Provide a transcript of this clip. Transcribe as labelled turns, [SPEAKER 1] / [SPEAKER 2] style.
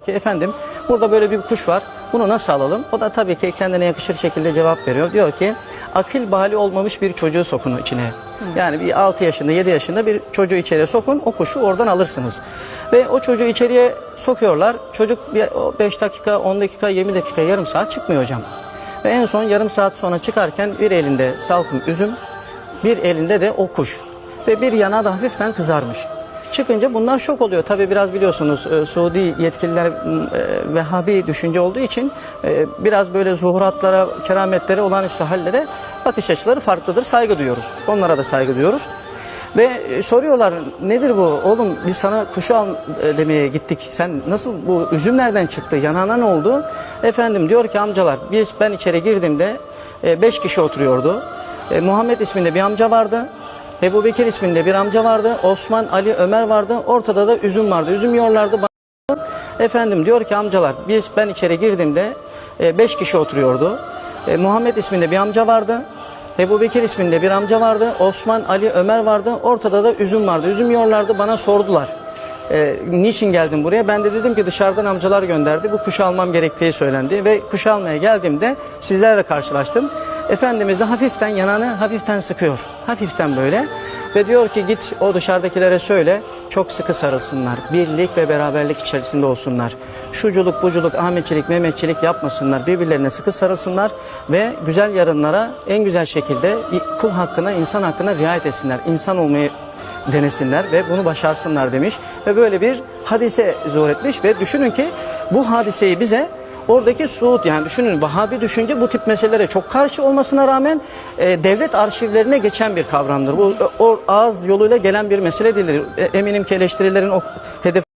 [SPEAKER 1] ki efendim burada böyle bir kuş var bunu nasıl alalım? O da tabii ki kendine yakışır şekilde cevap veriyor. Diyor ki akıl bali olmamış bir çocuğu sokun içine. Yani bir 6 yaşında 7 yaşında bir çocuğu içeriye sokun o kuşu oradan alırsınız. Ve o çocuğu içeriye sokuyorlar. Çocuk 5 dakika 10 dakika 20 dakika yarım saat çıkmıyor hocam. Ve en son yarım saat sonra çıkarken bir elinde salkım üzüm bir elinde de o kuş. Ve bir yana da hafiften kızarmış. Çıkınca bunlar şok oluyor. Tabi biraz biliyorsunuz e, Suudi yetkililer e, Vehhabi düşünce olduğu için e, biraz böyle zuhuratlara, kerametlere, olağanüstü hallere bakış açıları farklıdır. Saygı duyuyoruz. Onlara da saygı duyuyoruz. Ve e, soruyorlar nedir bu oğlum biz sana kuşu al e, demeye gittik. Sen nasıl bu üzüm nereden çıktı yanağına ne oldu? Efendim diyor ki amcalar biz ben içeri girdiğimde e, beş kişi oturuyordu. Muhammed isminde bir amca vardı. Ebu Bekir isminde bir amca vardı. Osman, Ali, Ömer vardı. Ortada da üzüm vardı. Üzüm yiyorlardı. Efendim diyor ki amcalar biz ben içeri girdiğimde e, beş kişi oturuyordu. E, Muhammed isminde bir amca vardı. Ebu Bekir isminde bir amca vardı. Osman, Ali, Ömer vardı. Ortada da üzüm vardı. Üzüm yiyorlardı. Bana sordular. E, niçin geldin buraya? Ben de dedim ki dışarıdan amcalar gönderdi. Bu kuşu almam gerektiği söylendi. Ve kuşu almaya geldiğimde sizlerle karşılaştım. Efendimiz de hafiften yanağını hafiften sıkıyor. Hafiften böyle. Ve diyor ki git o dışarıdakilere söyle çok sıkı sarılsınlar. Birlik ve beraberlik içerisinde olsunlar. Şuculuk, buculuk, Ahmetçilik, Mehmetçilik yapmasınlar. Birbirlerine sıkı sarılsınlar ve güzel yarınlara en güzel şekilde kul hakkına, insan hakkına riayet etsinler. İnsan olmayı denesinler ve bunu başarsınlar demiş. Ve böyle bir hadise zuhur etmiş ve düşünün ki bu hadiseyi bize Oradaki Suud yani düşünün Vahabi düşünce bu tip meselelere çok karşı olmasına rağmen e, devlet arşivlerine geçen bir kavramdır. Bu o, ağız yoluyla gelen bir mesele değildir. E, eminim ki eleştirilerin o hedef